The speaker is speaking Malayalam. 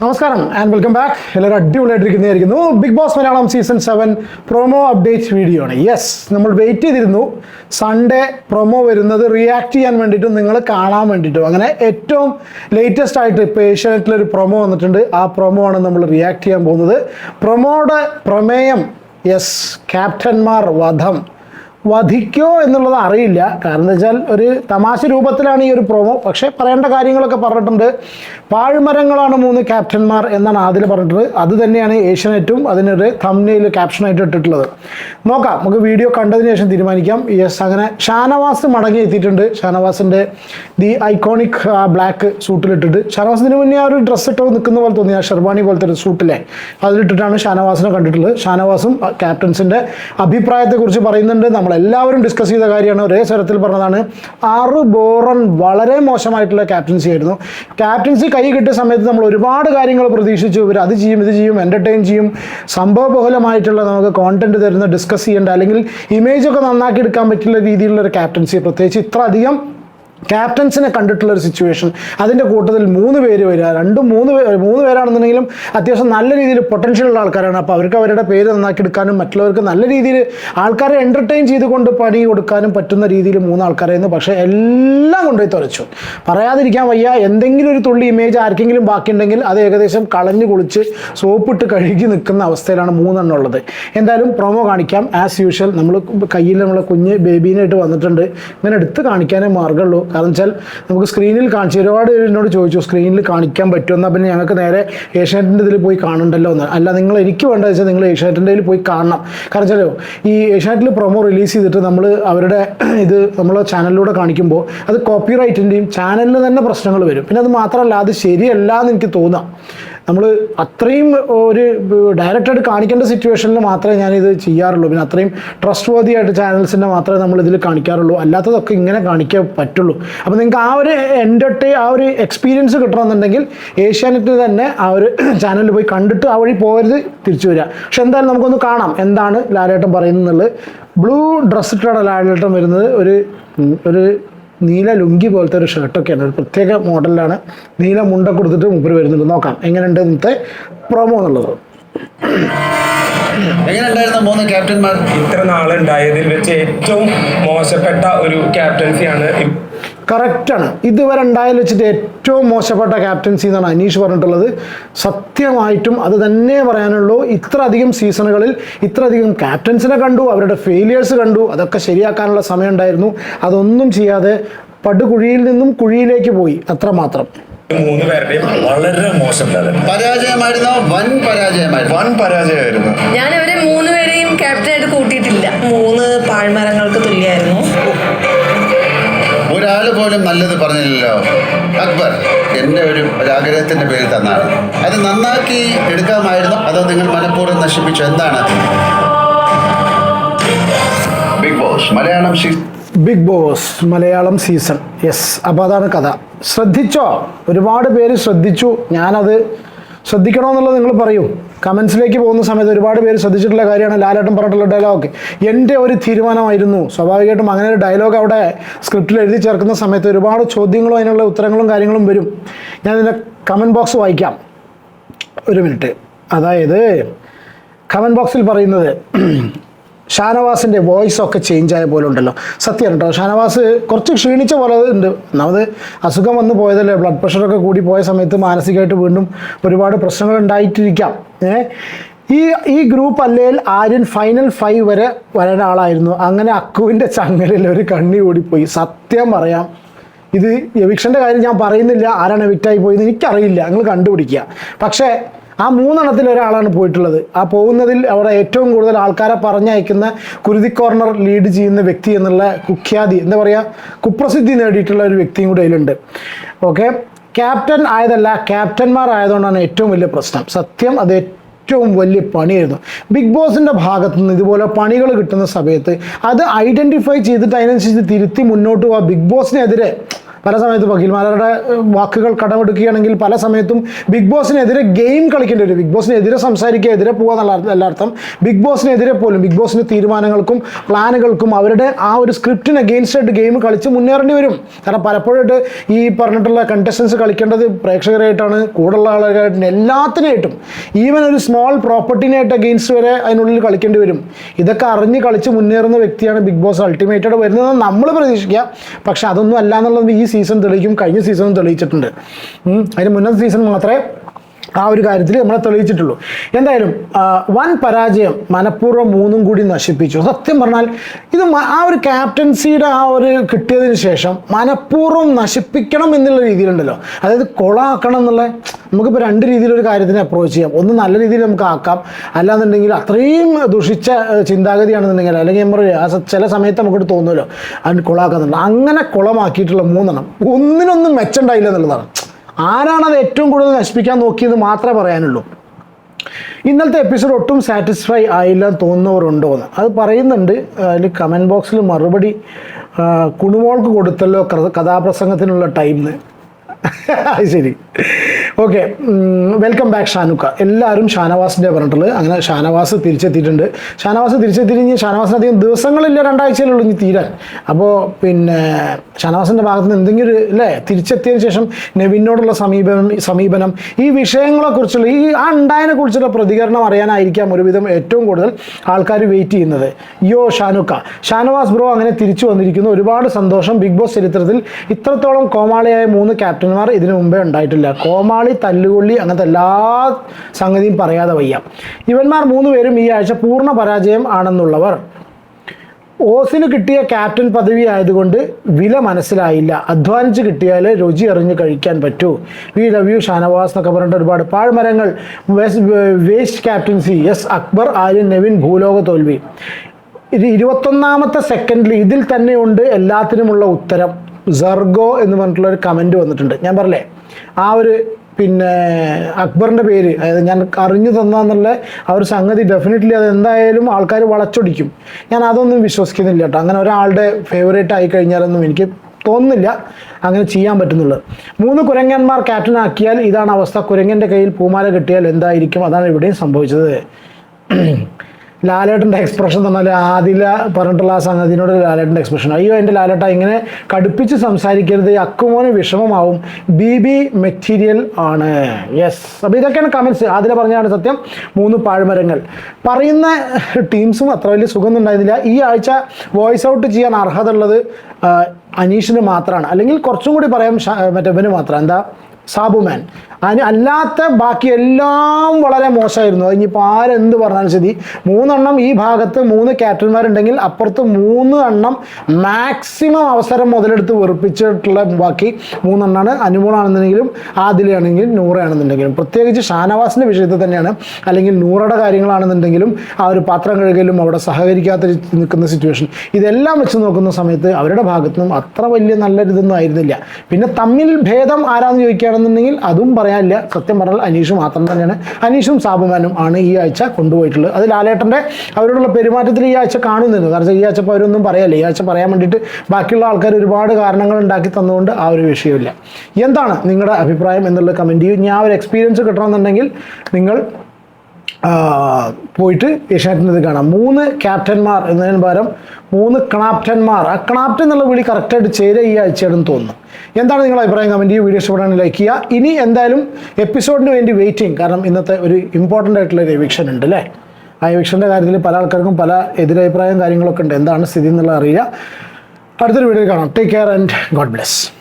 നമസ്കാരം ആൻഡ് വെൽക്കം ബാക്ക് എല്ലാവരും അടിപൊളിയായിട്ടിരിക്കുന്നതായിരിക്കുന്നു. Bigg Boss Malayalam season seven promo update video ആണ്. യെസ് നമ്മൾ വെയിറ്റ് ചെയ്തിരുന്നു. സൺഡേ പ്രൊമോ വരുന്നത് റിയാക്ട് ചെയ്യാൻ വേണ്ടിയിട്ടും നിങ്ങൾ കാണാൻ വേണ്ടിയിട്ടും. അങ്ങനെ ഏറ്റവും ലേറ്റസ്റ്റ് ആയിട്ട് ഇപ്പോൾ ഏഷ്യാനെറ്റിലൊരു പ്രൊമോ വന്നിട്ടുണ്ട്. ആ പ്രൊമോ ആണ് നമ്മൾ റിയാക്ട് ചെയ്യാൻ പോകുന്നത്. പ്രൊമോയുടെ പ്രമേയം യെസ് ക്യാപ്റ്റന്മാർ വധം. വധിക്കോ എന്നുള്ളത് അറിയില്ല. കാരണം എന്താ വെച്ചാൽ ഒരു തമാശ രൂപത്തിലാണ് ഈ ഒരു പ്രോമോ പക്ഷേ പറയേണ്ട കാര്യങ്ങളൊക്കെ പറഞ്ഞിട്ടുണ്ട്. പാഴ്മരങ്ങളാണ് മൂന്ന് ക്യാപ്റ്റന്മാർ എന്നാണ് ആദ്യം പറഞ്ഞിട്ടുള്ളത്. അത് തന്നെയാണ് ഏഷ്യനെറ്റും അതിനൊരു തമ്നയിൽ ക്യാപ്ഷനായിട്ട് ഇട്ടിട്ടുള്ളത്. നോക്കാം. നമുക്ക് വീഡിയോ കണ്ടതിന് ശേഷം തീരുമാനിക്കാം. യെസ് അങ്ങനെ ഷാനവാസ് മടങ്ങി എത്തിയിട്ടുണ്ട്. ഷാനവാസിന്റെ ദി ഐക്കോണിക് ബ്ലാക്ക് സൂട്ടിലിട്ടിട്ട് ഷാനവാസിന് മുന്നേ ആ ഒരു ഡ്രസ്സ് ഇട്ട് നിൽക്കുന്ന പോലെ തോന്നി. ആ ഷെർവാണി പോലത്തെ ഒരു സൂട്ടിലെ അതിലിട്ടിട്ടാണ് ഷാനവാസിനെ കണ്ടിട്ടുള്ളത്. ഷാനവാസും ക്യാപ്റ്റൻസിന്റെ അഭിപ്രായത്തെക്കുറിച്ച് പറയുന്നുണ്ട്. നമ്മളെല്ലാവരും ഡിസ്കസ് ചെയ്ത കാര്യമാണ്. ഒരേ സ്വരത്തിൽ പറഞ്ഞതാണ്. ആറ് ബോറൻ വളരെ മോശമായിട്ടുള്ള ക്യാപ്റ്റൻസി ആയിരുന്നു. ക്യാപ്റ്റൻസി കൈ കിട്ടിയ സമയത്ത് നമ്മൾ ഒരുപാട് കാര്യങ്ങൾ പ്രതീക്ഷിച്ചു. ഇവർ അത് ചെയ്യും ഇത് ചെയ്യും എന്റർടൈൻ ചെയ്യും. സംഭവബഹുലമായിട്ടുള്ള നമുക്ക് കോണ്ടന്റ് തരുന്ന ഡിസ്കസ് ചെയ്യേണ്ട അല്ലെങ്കിൽ ഇമേജ് ഒക്കെ നന്നാക്കി എടുക്കാൻ പറ്റുന്ന രീതിയിലുള്ള ഒരു ക്യാപ്റ്റൻസി പ്രത്യേകിച്ച് ഇത്ര അധികം ക്യാപ്റ്റൻസിനെ കണ്ടിട്ടുള്ള ഒരു സിറ്റുവേഷൻ അതിന്റെ കൂട്ടത്തിൽ മൂന്ന് പേര് വരിക. രണ്ടും മൂന്ന് മൂന്ന് പേരാണെന്നുണ്ടെങ്കിലും അത്യാവശ്യം നല്ല രീതിയിൽ പൊട്ടൻഷ്യൽ ഉള്ള ആൾക്കാരാണ്. അപ്പോൾ അവർക്ക് അവരുടെ പേര് നന്നാക്കി എടുക്കാനും മറ്റുള്ളവർക്ക് നല്ല രീതിയിൽ ആൾക്കാരെ എന്റർടൈൻ ചെയ്തുകൊണ്ട് പണി കൊടുക്കാനും പറ്റുന്ന രീതിയിൽ മൂന്ന് ആൾക്കാരായിരുന്നു പക്ഷേ എല്ലാം കൊണ്ടുപോയി തുറച്ചു. പറയാതിരിക്കാൻ വയ്യ. എന്തെങ്കിലും ഒരു തുള്ളി ഇമേജ് ആർക്കെങ്കിലും ബാക്കിയുണ്ടെങ്കിൽ അത് ഏകദേശം കളഞ്ഞു കുളിച്ച് സോപ്പിട്ട് കഴുകി നിൽക്കുന്ന അവസ്ഥയിലാണ് മൂന്നെണ്ണുള്ളത് എന്തായാലും പ്രൊമോ കാണിക്കാം. ആസ് യൂഷ്വൽ നമ്മൾ കയ്യിൽ നമ്മളെ കുഞ്ഞ് ബേബീനായിട്ട് വന്നിട്ടുണ്ട്. ഇങ്ങനെ എടുത്ത് കാണിക്കാനേ മാർഗമുള്ളൂ. കാരണം വെച്ചാൽ നമുക്ക് സ്ക്രീനിൽ കാണിച്ചു ഒരുപാട് പേര് എന്നോട് ചോദിച്ചു സ്ക്രീനിൽ കാണിക്കാൻ പറ്റുമെന്നാൽ പിന്നെ ഞങ്ങൾക്ക് നേരെ ഏഷ്യാനെറ്റിന്റെ ഇതിൽ പോയി കാണണ്ടല്ലോ എന്ന്. അല്ല നിങ്ങൾ എനിക്ക് വേണ്ടത് വെച്ചാൽ നിങ്ങൾ ഏഷ്യാനെറ്റിന്റെ ഇതിൽ പോയി കാണണം. കാരണം വെച്ചാലോ ഈ ഏഷ്യാനെറ്റിൽ പ്രൊമോ റിലീസ് ചെയ്തിട്ട് നമ്മൾ അവരുടെ ഇത് നമ്മളെ ചാനലിലൂടെ കാണിക്കുമ്പോൾ അത് കോപ്പിറൈറ്റിന്റെയും ചാനലിന് തന്നെ പ്രശ്നങ്ങൾ വരും. പിന്നെ അത് മാത്രമല്ല അത് ശരിയല്ല എന്ന് എനിക്ക് തോന്നാം. നമ്മൾ അത്രയും ഒരു ഡയറക്റ്റായിട്ട് കാണിക്കേണ്ട സിറ്റുവേഷനിൽ മാത്രമേ ഞാനിത് ചെയ്യാറുള്ളൂ. പിന്നെ അത്രയും ട്രസ്റ്റ് വർദ്ധി ആയിട്ട് ചാനൽസിന്റെ മാത്രമേ നമ്മൾ ഇതിൽ കാണിക്കാറുള്ളൂ. അല്ലാത്തതൊക്കെ ഇങ്ങനെ കാണിക്കാൻ പറ്റുള്ളൂ. അപ്പോൾ നിങ്ങൾക്ക് ആ ഒരു എന്റർടൈ ആ ഒരു എക്സ്പീരിയൻസ് കിട്ടണമെന്നുണ്ടെങ്കിൽ ഏഷ്യാനെറ്റ് തന്നെ ആ ഒരു ചാനലിൽ പോയി കണ്ടിട്ട് ആ വഴി പോകരുത് തിരിച്ചു വരിക പക്ഷെ എന്തായാലും നമുക്കൊന്ന് കാണാം എന്താണ് ലാലേട്ടൻ പറയുന്നത് ബ്ലൂ ഡ്രസ്സിട്ടാണ് ലാലേട്ടം വരുന്നത്. ഒരു ഒരു നീല ലുങ്കി പോലത്തെ ഒരു ഷർട്ടൊക്കെയാണ് ഒരു പ്രത്യേക മോഡലിലാണ് നീല മുണ്ട കൊടുത്തിട്ട് മുപ്പര് വരുന്നുണ്ട്. നോക്കാം. എങ്ങനെയുണ്ട് ഇന്നത്തെ പ്രൊമോ എന്നുള്ളത്? എങ്ങനെയുണ്ടായിരുന്നു മൂന്ന് ക്യാപ്റ്റന്മാർ ഇത്ര നാളുണ്ടായതിൽ വെച്ച് ഏറ്റവും മോശപ്പെട്ട ഒരു ക്യാപ്റ്റൻസിയാണ് കറക്റ്റാണ്. ഇതുവരെ ഉണ്ടായാലും വെച്ചിട്ട് ഏറ്റവും മോശപ്പെട്ട ക്യാപ്റ്റൻസി എന്നാണ് അനീഷ് പറഞ്ഞിട്ടുള്ളത്. സത്യമായിട്ടും അത് തന്നെ പറയാനുള്ളൂ. ഇത്ര അധികം സീസണുകളിൽ ഇത്ര അധികം ക്യാപ്റ്റൻസിനെ കണ്ടു അവരുടെ ഫെയിലിയേഴ്സ് കണ്ടു അതൊക്കെ ശരിയാക്കാനുള്ള സമയം ഉണ്ടായിരുന്നു. അതൊന്നും ചെയ്യാതെ പടുകുഴിയിൽ നിന്നും കുഴിയിലേക്ക് പോയി അത്രമാത്രം മൂന്ന് പേരുടെയും വളരെ മോശം പരാജയമായിരുന്നു? വൻ പരാജയമായിരുന്നു. വൻ പരാജയമായിരുന്നു. ഞാൻ അവരെ മൂന്നുപേരെയും നല്ലത് പറഞ്ഞില്ലല്ലോ. അക്ബർ എന്റെ ഒരു ഒരാഗ്രഹത്തിന്റെ പേരിൽ തന്നാണ്. അത് നന്നാക്കി എടുക്കാമായിരുന്നു. അതോ നിങ്ങൾ മനഃപൂർവം നശിപ്പിച്ചു. എന്താണ്? Bigg Boss Malayalam season Bigg Boss Malayalam season yes അപ്പോൾ അതാണ് കഥ. ശ്രദ്ധിച്ചോ? ഒരുപാട് പേര് ശ്രദ്ധിച്ചു. ഞാനത് ശ്രദ്ധിക്കണമെന്നുള്ളത് നിങ്ങൾ പറയൂ. കമൻസിലേക്ക് പോകുന്ന സമയത്ത് ഒരുപാട് പേര് ശ്രദ്ധിച്ചിട്ടുള്ള കാര്യമാണ് ലാലേട്ടൻ പറഞ്ഞിട്ടുള്ള ഡയലോഗ് എന്റെ ഒരു തീരുമാനമായിരുന്നു. സ്വാഭാവികമായിട്ടും അങ്ങനെ ഒരു ഡയലോഗ് അവിടെ സ്ക്രിപ്റ്റിൽ എഴുതി ചേർക്കുന്ന സമയത്ത് ഒരുപാട് ചോദ്യങ്ങളും അതിനുള്ള ഉത്തരങ്ങളും കാര്യങ്ങളും വരും. ഞാൻ ഇതിന്റെ കമന്റ് ബോക്സ് വായിക്കാം. ഒരു മിനിറ്റ് അതായത് കമന്റ് ബോക്സിൽ പറയുന്നത് ഷാനവാസിന്റെ വോയിസ് ഒക്കെ ചേഞ്ച് ആയ പോലെ ഉണ്ടല്ലോ. സത്യം കേട്ടോ ഷാനവാസ് കുറച്ച് ക്ഷീണിച്ച പോലെ ഉണ്ട്. ഒന്നാമത് അസുഖം വന്നു പോയതല്ലേ ബ്ലഡ് പ്രഷറൊക്കെ കൂടി പോയ സമയത്ത് മാനസികമായിട്ട് വീണ്ടും ഒരുപാട് പ്രശ്നങ്ങൾ ഉണ്ടായിട്ടിരിക്കാം. ഏ? ഈ ഈ ഗ്രൂപ്പ് അല്ലെങ്കിൽ ആര്യൻ ഫൈനൽ ഫൈവ് വരെ വരാൻ ആളായിരുന്നു. അങ്ങനെ അക്കുവിന്റെ ചങ്ങലിൽ ഒരു കണ്ണി ഓടിപ്പോയി. സത്യം പറയാം ഇത് എവിക്ഷന്റെ കാര്യം ഞാൻ പറയുന്നില്ല. ആരാണ് എവിക്റ്റായി പോയത് എനിക്കറിയില്ല. നിങ്ങൾ കണ്ടുപിടിക്കുക. പക്ഷേ ആ മൂന്നെണ്ണത്തിൽ ഒരാളാണ് പോയിട്ടുള്ളത്. ആ പോകുന്നതിൽ അവിടെ ഏറ്റവും കൂടുതൽ ആൾക്കാരെ പറഞ്ഞയക്കുന്ന കുരുതി കോർണർ ലീഡ് ചെയ്യുന്ന വ്യക്തി എന്നുള്ള കുഖ്യാതി എന്താ പറയുക കുപ്രസിദ്ധി നേടിയിട്ടുള്ള ഒരു വ്യക്തിയും കൂടെ അതിലുണ്ട്. ഓക്കെ ക്യാപ്റ്റൻ ആയതല്ല ക്യാപ്റ്റന്മാർ ആയതുകൊണ്ടാണ് ഏറ്റവും വലിയ പ്രശ്നം. സത്യം അത് ഏറ്റവും വലിയ പണിയായിരുന്നു. ബിഗ് ബോസിന്റെ ഭാഗത്തു നിന്ന് ഇതുപോലെ പണികൾ കിട്ടുന്ന സമയത്ത് അത് ഐഡന്റിഫൈ ചെയ്തിട്ട് അതിനനുസരിച്ച് തിരുത്തി മുന്നോട്ട് പോവുക ബിഗ് ബോസിനെതിരെ പല സമയത്തും വക്കീൽമാരുടെ വാക്കുകൾ കടമെടുക്കുകയാണെങ്കിൽ പല സമയത്തും ബിഗ് ബോസിനെതിരെ ഗെയിം കളിക്കേണ്ടി വരും. ബിഗ് ബോസിനെതിരെ സംസാരിക്കുക എതിരെ പോകുക എന്നുള്ള അർത്ഥം- ബിഗ് ബോസിനെതിരെ പോലും ബിഗ് ബോസിന്റെ തീരുമാനങ്ങൾക്കും പ്ലാനുകൾക്കും അവരുടെ ആ ഒരു സ്ക്രിപ്റ്റിന് അഗെയിൻസ്റ്റ് ആയിട്ട് ഗെയിം കളിച്ച് മുന്നേറേണ്ടി വരും. കാരണം പലപ്പോഴായിട്ട് ഈ പറഞ്ഞിട്ടുള്ള കണ്ടസ്റ്റൻസ് കളിക്കേണ്ടത് പ്രേക്ഷകരായിട്ടാണ് കൂടുള്ള ആളുകളായിട്ട് എല്ലാത്തിനായിട്ടും. ഈവൻ ഒരു സ്മോൾ പ്രോപ്പർട്ടിനായിട്ട് അഗെയിൻസ്റ്റ് വരെ അതിനുള്ളിൽ കളിക്കേണ്ടി വരും. ഇതൊക്കെ അറിഞ്ഞ് കളിച്ച് മുന്നേറുന്ന വ്യക്തിയാണ് ബിഗ് ബോസ് അൾട്ടിമേറ്റായിട്ട് വരുന്നതെന്ന് നമ്മൾ പ്രതീക്ഷിക്കുക പക്ഷെ അതൊന്നും അല്ല എന്നുള്ളത് ഈ സീസൺ തെളിയിക്കും കഴിഞ്ഞ സീസണും തെളിയിച്ചിട്ടുണ്ട്. അതിന് മുന്നത്തെ സീസൺ മാത്രമേ ആ ഒരു കാര്യത്തിൽ നമ്മളെ തെളിയിച്ചിട്ടുള്ളൂ. എന്തായാലും വൻ പരാജയം മനഃപൂർവം മൂന്നും കൂടി നശിപ്പിച്ചു. സത്യം പറഞ്ഞാൽ ഇത് ആ ഒരു ക്യാപ്റ്റൻസിയുടെ ആ ഒരു കിട്ടിയതിന് ശേഷം മനഃപൂർവം നശിപ്പിക്കണം എന്നുള്ള രീതിയിലുണ്ടല്ലോ. അതായത് കൊളാക്കണം എന്നുള്ള നമുക്കിപ്പോൾ രണ്ട് രീതിയിലൊരു കാര്യത്തിനെ അപ്രോച്ച് ചെയ്യാം. ഒന്ന് നല്ല രീതിയിൽ നമുക്ക് ആക്കാം. അല്ലാന്നുണ്ടെങ്കിൽ അത്രയും ദുഷിച്ച ചിന്താഗതിയാണെന്നുണ്ടെങ്കിൽ അല്ലെങ്കിൽ നമ്മൾ ചില സമയത്ത് നമുക്കിട്ട് തോന്നുമല്ലോ അതിന് കൊളാക്കുന്നുണ്ട്. അങ്ങനെ കുളമാക്കിയിട്ടുള്ള മൂന്നെണ്ണം ഒന്നിനൊന്നും മെച്ചമുണ്ടായില്ല എന്നുള്ളതാണ്. ആരാണത് ഏറ്റവും കൂടുതൽ നശിപ്പിക്കാൻ നോക്കിയത് മാത്രമേ പറയാനുള്ളൂ. ഇന്നലത്തെ എപ്പിസോഡ് ഒട്ടും സാറ്റിസ്ഫൈ ആയില്ല തോന്നുന്നവരുണ്ടോ എന്ന്. അത് പറയുന്നുണ്ട് അതിൽ കമന്റ് ബോക്സിൽ മറുപടി കുണുമോൾക്ക് കൊടുത്തല്ലോ കഥ- കഥാപ്രസംഗത്തിനുള്ള ടൈം ശരി. ഓക്കെ വെൽക്കം ബാക്ക് ഷാനുക്ക. എല്ലാവരും ഷാനവാസിന്റെ പറഞ്ഞിട്ടുള്ളത്. അങ്ങനെ ഷാനവാസ് തിരിച്ചെത്തിയിട്ടുണ്ട്. ഷാനവാസ് തിരിച്ചെത്തിയിട്ട് ഷാനവാസിന് അധികം ദിവസങ്ങളില്ല രണ്ടാഴ്ചയിലുള്ളൂ ഇനി തീരാൻ. അപ്പോൾ പിന്നെ ഷാനവാസിന്റെ ഭാഗത്ത് നിന്ന് എന്തെങ്കിലും ഒരു അല്ലേ തിരിച്ചെത്തിയതിന് ശേഷം നെവിനോടുള്ള സമീപനം സമീപനം ഈ വിഷയങ്ങളെക്കുറിച്ചുള്ള ഈ ആ ഉണ്ടായതിനെ കുറിച്ചുള്ള പ്രതികരണം അറിയാനായിരിക്കാം ഒരുവിധം ഏറ്റവും കൂടുതൽ ആൾക്കാർ വെയിറ്റ് ചെയ്യുന്നത്. യോ ഷാനുക്ക ഷാനവാസ് ബ്രോ അങ്ങനെ തിരിച്ചു വന്നിരിക്കുന്നു. ഒരുപാട് സന്തോഷം. ബിഗ് ബോസ് ചരിത്രത്തിൽ ഇത്രത്തോളം കോമാളിയായ മൂന്ന് ക്യാപ്റ്റന്മാർ ഇതിനു മുമ്പേ ഉണ്ടായിട്ടില്ല. കോമാളി തല്ലുകൊള്ളി അങ്ങനത്തെ എല്ലാ സംഗതിയും പറയാതെ വയ്യ. ഇവന്മാർ മൂന്ന് പേരും ഈ ആഴ്ച പൂർണ പരാജയം ആണെന്നുള്ളവർ. ഓസിന് കിട്ടിയ ക്യാപ്റ്റൻ പദവി ആയതുകൊണ്ട് വില മനസ്സിലായില്ല. അധ്വാനിച്ച് കിട്ടിയാൽ രുചി അറിഞ്ഞ് കഴിക്കാൻ പറ്റൂ. വി ലവ് യു ഷാനവാസ് എന്നൊക്കെ പറഞ്ഞിട്ട് ഒരുപാട് പാഴ്മരങ്ങൾ. Waste captaincy. Yes Akbar Aryan Naveen ഭൂലോക തോൽവി. ഇത് ഇരുപത്തൊന്നാമത്തെ സെക്കൻഡിൽ ഇതിൽ തന്നെയുണ്ട് എല്ലാത്തിനുമുള്ള ഉത്തരം. സർഗോ എന്ന് പറഞ്ഞിട്ടുള്ള ഒരു കമന്റ് വന്നിട്ടുണ്ട്. ഞാൻ പറഞ്ഞേ ആ ഒരു പിന്നെ അക്ബറിന്റെ പേര് അതായത് ഞാൻ അറിഞ്ഞു തന്നാന്നുള്ള ആ ഒരു സംഗതി ഡെഫിനറ്റ്ലി അത് എന്തായാലും ആൾക്കാർ വളച്ചൊടിക്കും. ഞാൻ അതൊന്നും വിശ്വസിക്കുന്നില്ല കേട്ടോ. അങ്ങനെ ഒരാളുടെ ഫേവറേറ്റ് ആയി കഴിഞ്ഞാലൊന്നും എനിക്ക് തോന്നുന്നില്ല അങ്ങനെ ചെയ്യാൻ പറ്റുന്നുള്ളത്. മൂന്ന് കുരങ്ങന്മാർ ക്യാപ്റ്റനാക്കിയാൽ ഇതാണ് അവസ്ഥ. കുരങ്ങന്റെ കയ്യിൽ പൂമാല കിട്ടിയാൽ എന്തായിരിക്കും? അതാണ് ഇവിടെയും സംഭവിച്ചത്. ലാലേട്ടന്റെ എക്സ്പ്രഷൻ പറഞ്ഞാൽ ആദില പറഞ്ഞിട്ടുള്ള ആ സംഗതിനോട് ലാലേട്ടന്റെ എക്സ്പ്രഷൻ അയ്യോ എന്റെ ലാലേട്ട ഇങ്ങനെ കടുപ്പിച്ച് സംസാരിക്കരുത് അക്കുമോന് വിഷമമാവും. ബി ബി മെറ്റീരിയൽ ആണ്. യെസ് അപ്പോൾ ഇതൊക്കെയാണ് കമൻസ് ആദില പറഞ്ഞാണ് സത്യം. മൂന്ന് പാഴ്മരങ്ങൾ. പറയുന്ന ടീംസും അത്ര വലിയ സുഖമൊന്നും ഉണ്ടായിരുന്നില്ല. ഈ ആഴ്ച വോയിസ് ഔട്ട് ചെയ്യാൻ അർഹത ഉള്ളത് അനീഷിന് മാത്രമാണ്. അല്ലെങ്കിൽ കുറച്ചും കൂടി പറയാം മറ്റേ മാത്രം. എന്താ? സാബുമാൻ. അതിന് അല്ലാത്ത ബാക്കി എല്ലാം വളരെ മോശമായിരുന്നു. ഇനിയിപ്പോൾ ആരെന്ത് പറഞ്ഞാലും ശരി മൂന്നെണ്ണം ഈ ഭാഗത്ത് മൂന്ന് ക്യാപ്റ്റന്മാരുണ്ടെങ്കിൽ അപ്പുറത്ത് മൂന്ന് എണ്ണം മാക്സിമം അവസരം മുതലെടുത്ത് വെറുപ്പിച്ചിട്ടുള്ള ബാക്കി മൂന്നെണ്ണമാണ് അനുമോളാണെന്നുണ്ടെങ്കിലും ആദിലയാണെങ്കിലും നൂറയാണെന്നുണ്ടെങ്കിലും. പ്രത്യേകിച്ച് ഷാനവാസിന്റെ വിഷയത്തിൽ തന്നെയാണ് അല്ലെങ്കിൽ നൂറയുടെ കാര്യങ്ങളാണെന്നുണ്ടെങ്കിലും ആ ഒരു പാത്രം കഴുകലും അവിടെ സഹകരിക്കാത്ത നിൽക്കുന്ന സിറ്റുവേഷൻ ഇതെല്ലാം വെച്ച് നോക്കുന്ന സമയത്ത് അവരുടെ ഭാഗത്തുനിന്നും അത്ര വലിയ നല്ല ഇതൊന്നും ആയിരുന്നില്ല. പിന്നെ തമ്മിൽ ഭേദം ആരാന്ന് ചോദിക്കുകയാണെന്നുണ്ടെങ്കിൽ അതും പറയാനില്ല സത്യം പറഞ്ഞാൽ അനീഷ് മാത്രം തന്നെയാണ്. അനീഷും സാബുമാനും ആണ് ഈ ആഴ്ച കൊണ്ടുപോയിട്ടുള്ളത്. അത് ലാലേട്ടന്റെ അവരോടുള്ള പെരുമാറ്റത്തിൽ ഈ ആഴ്ച കാണുന്നില്ല. കാരണം ഈ ആഴ്ച ഇപ്പോൾ അവരൊന്നും പറയാല്ല? ഈ ആഴ്ച പറയാൻ വേണ്ടിയിട്ട് ബാക്കിയുള്ള ആൾക്കാർ ഒരുപാട് കാരണങ്ങൾ ഉണ്ടാക്കി തന്നുകൊണ്ട് ആ ഒരു വിഷയമില്ല. എന്താണ് നിങ്ങളുടെ അഭിപ്രായം എന്നുള്ള കമന്റ് ചെയ്യും ഞാൻ ഒരു എക്സ്പീരിയൻസ് കിട്ടണമെന്നുണ്ടെങ്കിൽ നിങ്ങൾ പോയിട്ട് ഏഷ്യാനെറ്റിന്റെ ഇത് കാണാം. മൂന്ന് ക്യാപ്റ്റന്മാർ എന്നതിന് പകരം മൂന്ന് ക്ണാപ്റ്റന്മാർ ആ ക്ണാപ്റ്റൻ എന്നുള്ള വിളി കറക്റ്റായിട്ട് ചേരുക ഈ ആഴ്ചയാണെന്ന് തോന്നുന്നു. എന്താണ് നിങ്ങളുടെ അഭിപ്രായം? കമന്റ് ചെയ്യുക വീഡിയോ ഇഷ്ടപ്പെടാൻ ലൈക്ക് ചെയ്യുക. ഇനി എന്തായാലും എപ്പിസോഡിന് വേണ്ടി വെയിറ്റിംഗ് കാരണം ഇന്നത്തെ ഒരു ഇമ്പോർട്ടന്റ് ആയിട്ടുള്ള ഒരു എവിക്ഷൻ ഉണ്ട് അല്ലേ? ആ എവിക്ഷന്റെ കാര്യത്തിൽ പല ആൾക്കാർക്കും പല എതിരഭിപ്രായം കാര്യങ്ങളൊക്കെ ഉണ്ട്. എന്താണ് സ്ഥിതി എന്നുള്ളത് അറിയുക. അടുത്തൊരു വീഡിയോ കാണാം. Take care and God bless